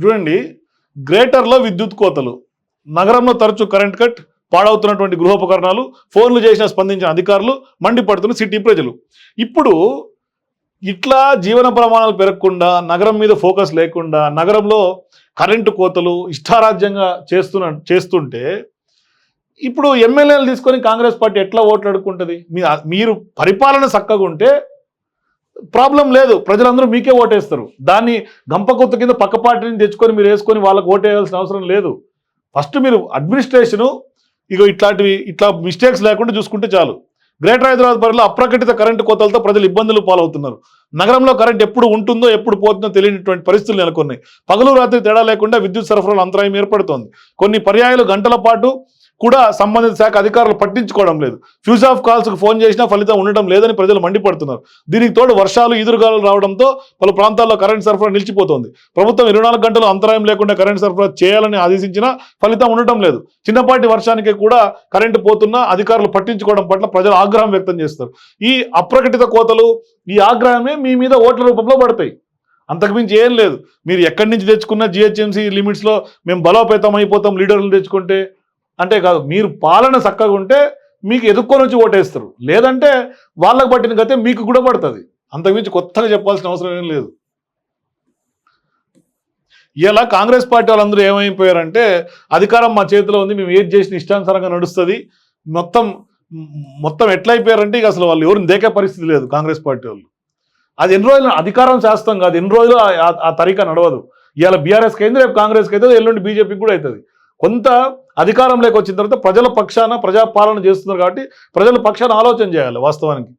చూడండి గ్రేటర్లో విద్యుత్ కోతలు. నగరంలో తరచూ కరెంట్ కట్ పాడవుతున్నటువంటి గృహోపకరణాలు ఫోన్లు చేసిన స్పందించిన అధికారులు మండిపడుతున్న సిటీ ప్రజలు. ఇప్పుడు ఇట్లా జీవన ప్రమాణాలు పెరగకుండా నగరం మీద ఫోకస్ లేకుండా నగరంలో కరెంటు కోతలు ఇష్టారాజ్యంగా చేస్తున్న చేస్తుంటే ఇప్పుడు ఎమ్మెల్యేలు తీసుకొని కాంగ్రెస్ పార్టీ ఎట్లా ఓట్లు అడుక్కుంటుంది? మీరు పరిపాలన చక్కగా ఉంటే ప్రాబ్లం లేదు. ప్రజలందరూ మీకే ఓటేస్తారు. దాన్ని గంపకొత్త కింద పక్క పార్టీని తెచ్చుకొని మీరు వేసుకొని వాళ్ళకి ఓటేయాల్సిన అవసరం లేదు. ఫస్ట్ మీరు అడ్మినిస్ట్రేషను ఇగో ఇట్లాంటివి ఇట్లా మిస్టేక్స్ లేకుండా చూసుకుంటే చాలు. గ్రేటర్ హైదరాబాద్ పరిధిలో అప్రకటిత కరెంటు కోతలతో ప్రజలు ఇబ్బందులు పాలవుతున్నారు. నగరంలో కరెంట్ ఎప్పుడు ఉంటుందో ఎప్పుడు పోతుందో తెలియనటువంటి పరిస్థితులు నెలకొన్నాయి. పగలు రాత్రి తేడా లేకుండా విద్యుత్ సరఫరాలో అంతరాయం ఏర్పడుతోంది. కొన్ని పర్యాయాలు గంటల పాటు కూడా సంబంధిత శాఖ అధికారులు పట్టించుకోవడం లేదు. ఫ్యూజ్ ఆఫ్ కాల్స్కి ఫోన్ చేసినా ఫలితం ఉండటం లేదని ప్రజలు మండిపడుతున్నారు. దీనికి తోడు వర్షాలు ఈదురుగాలు రావడంతో పలు ప్రాంతాల్లో కరెంట్ సరఫరా నిలిచిపోతోంది. ప్రభుత్వం ఇరవై నాలుగు గంటలు అంతరాయం లేకుండా కరెంట్ సరఫరా చేయాలని ఆదేశించినా ఫలితం ఉండటం లేదు. చిన్నపాటి వర్షానికి కూడా కరెంటు పోతున్నా అధికారులు పట్టించుకోవడం పట్ల ప్రజలు ఆగ్రహం వ్యక్తం చేస్తారు. ఈ అప్రకటిత కోతలు ఈ ఆగ్రహమే మీ మీద ఓట్ల రూపంలో పడతాయి. అంతకుమించి ఏం లేదు. మీరు ఎక్కడి నుంచి తెచ్చుకున్న జిహెచ్ఎంసీ లిమిట్స్లో మేము బలోపేతం అయిపోతాం లీడర్లు తెచ్చుకుంటే అంటే కాదు మీరు పాలన చక్కగా ఉంటే మీకు ఎదుక్కొని వచ్చి ఓటేస్తారు. లేదంటే వాళ్ళకు పట్టిన గతే మీకు కూడా పడుతుంది. అంతకుమించి కొత్తగా చెప్పాల్సిన అవసరం ఏం లేదు. ఇలా కాంగ్రెస్ పార్టీ వాళ్ళందరూ ఏమైపోయారంటే అధికారం మా చేతిలో ఉంది మేము ఏది చేసిన ఇష్టానుసారంగా నడుస్తుంది. మొత్తం మొత్తం ఎట్లయిపోయారంటే ఇక అసలు వాళ్ళు ఎవరిని దేకే పరిస్థితి లేదు కాంగ్రెస్ పార్టీ వాళ్ళు. అది ఎన్ని రోజులు అధికారం శాస్త్రం కాదు ఎన్ని రోజులు ఆ- ఆ- తరీకా నడవదు. ఇవాళ బీఆర్ఎస్కి అయింది రేపు కాంగ్రెస్కి అవుతుంది ఎల్లుండి బీజేపీకి కూడా అవుతుంది కొంత అధికారంలోకి వచ్చిన తర్వాత ప్రజల పక్షాన ప్రజాపాలన చేస్తున్నారు కాబట్టి ప్రజల పక్షాన ఆలోచన చేయాలి వాస్తవానికి.